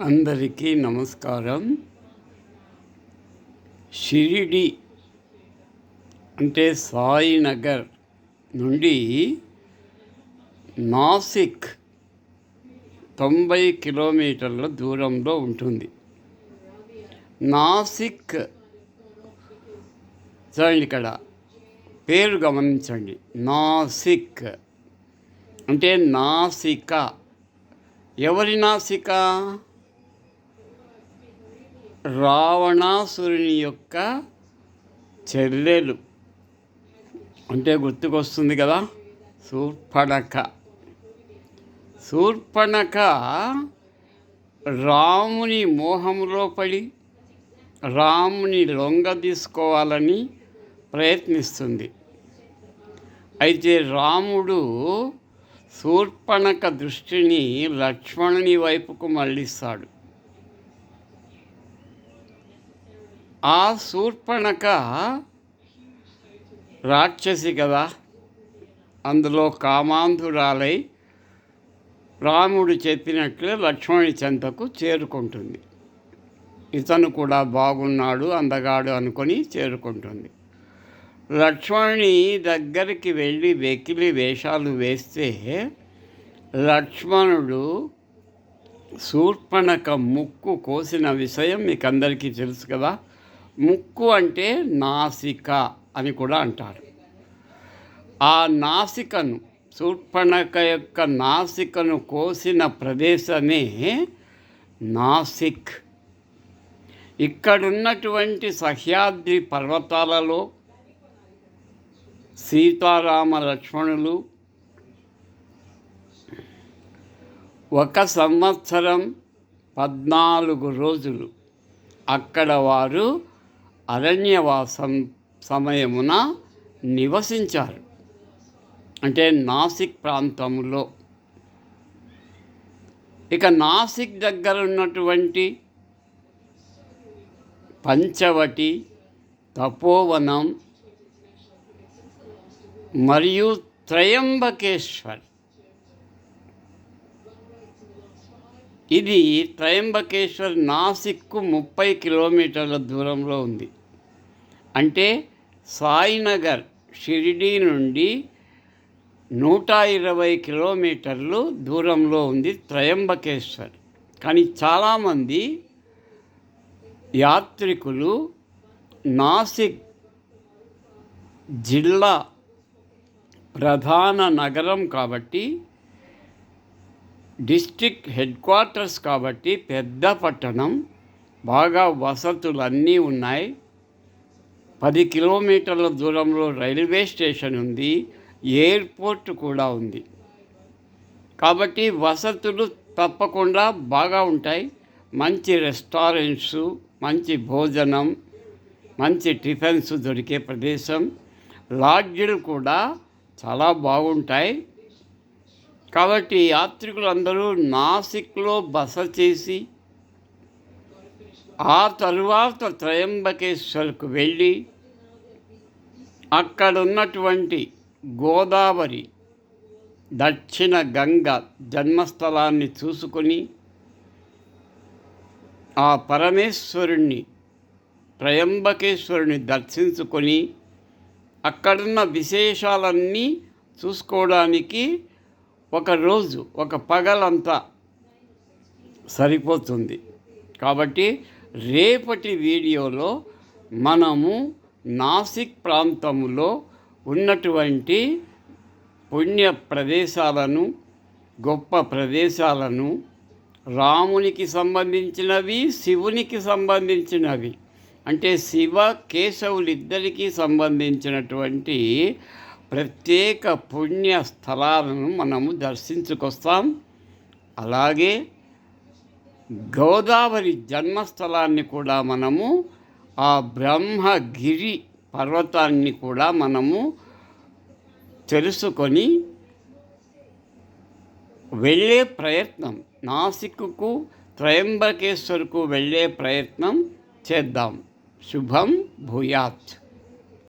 అందరికీ నమస్కారం. షిరిడి అంటే సాయినగర్ నుండి నాసిక్ తొంభై కిలోమీటర్ల దూరంలో ఉంటుంది. నాసిక్ చూడండి ఇక్కడ పేరు గమనించండి. నాసిక్ అంటే నాసిక. ఎవరి నాసిక? రావణాసురుని యొక్క చెల్లెలు అంటే గుర్తుకొస్తుంది కదా? శూర్పణక శూర్పణక రాముని మోహంలో పడి రాముని లొంగ తీసుకోవాలని ప్రయత్నిస్తుంది. అయితే రాముడు శూర్పణక దృష్టిని లక్ష్మణుని వైపుకు మళ్ళిస్తాడు. ఆ శూర్పణక రాక్షసి కదా. అందులో కామాంధురాలై రాముడు చెప్పినట్లే లక్ష్మణి చెంతకు చేరుకుంటుంది. ఇతను కూడా బాగున్నాడు అందగాడు అనుకొని చేరుకుంటుంది. లక్ష్మణుని దగ్గరికి వెళ్ళి వెకిలి వేషాలు వేస్తే లక్ష్మణుడు శూర్పణక ముక్కు కోసిన విషయం మీకు అందరికీ తెలుసు కదా. ముక్కు అంటే నాసిక అని కూడా అంటారు. ఆ నాసికను శూర్పణక యొక్క నాసికను కోసిన ప్రదేశమే నాసిక్. ఇక్కడున్నటువంటి సహ్యాద్రి పర్వతాలలో సీతారామ లక్ష్మణులు ఒక సంవత్సరం పద్నాలుగు రోజులు అక్కడ వారు అరణ్యవాసం సమయమున నివసించారు. అంటే నాసిక్ ప్రాంతంలో. ఇక నాసిక్ దగ్గర ఉన్నటువంటి పంచవటి తపోవనం మరియు త్రయంబకేశ్వర్ ఇది త్రయంబకేశ్వర్ నాసిక్కు ముప్పై కిలోమీటర్ల దూరంలో ఉంది. అంటే సాయినగర్ షిరిడీ నుండి నూట ఇరవై కిలోమీటర్లు దూరంలో ఉంది త్రయంబకేశ్వర్. కానీ చాలామంది యాత్రికులు నాసిక్ జిల్లా ప్రధాన నగరం కాబట్టి డిస్ట్రిక్ట్ హెడ్ క్వార్టర్స్ కాబట్టి పెద్ద పట్టణం బాగా వసతులు అన్నీ ఉన్నాయి. పది కిలోమీటర్ల దూరంలో రైల్వే స్టేషన్ ఉంది ఎయిర్పోర్ట్ కూడా ఉంది. కాబట్టి వసతులు తప్పకుండా బాగా ఉంటాయి. మంచి రెస్టారెంట్స్ మంచి భోజనం మంచి టిఫిన్స్ దొరికే ప్రదేశం. లాడ్జీలు కూడా చాలా బాగుంటాయి. కాబట్టి యాత్రికులందరూ నాసిక్లో బస చేసి ఆ తరువాత త్రయంబకేశ్వర్కు వెళ్ళి అక్కడున్నటువంటి గోదావరి దక్షిణ గంగ జన్మస్థలాన్ని చూసుకొని ఆ పరమేశ్వరుణ్ణి త్రయంబకేశ్వరుని దర్శించుకొని అక్కడున్న విశేషాలన్నీ చూసుకోవడానికి ఒక రోజు ఒక పగలంతా సరిపోతుంది. కాబట్టి రేపటి వీడియోలో మనము నాసిక్ ప్రాంతంలో ఉన్నటువంటి పుణ్య ప్రదేశాలను గొప్ప ప్రదేశాలను రామునికి సంబంధించినవి శివునికి సంబంధించినవి అంటే శివ కేశవులిద్దరికీ సంబంధించినటువంటి ప్రత్యేక పుణ్య స్థలాలను మనము దర్శించుకొస్తాం. అలాగే గోదావరి జన్మస్థలాన్ని కూడా మనము ఆ బ్రహ్మగిరి పర్వతాన్ని కూడా మనము తెలుసుకొని వెళ్ళే ప్రయత్నం నాసిక్కు త్రయంబకేశ్వర్కు వెళ్ళే ప్రయత్నం చేద్దాం. శుభం భూయాత్.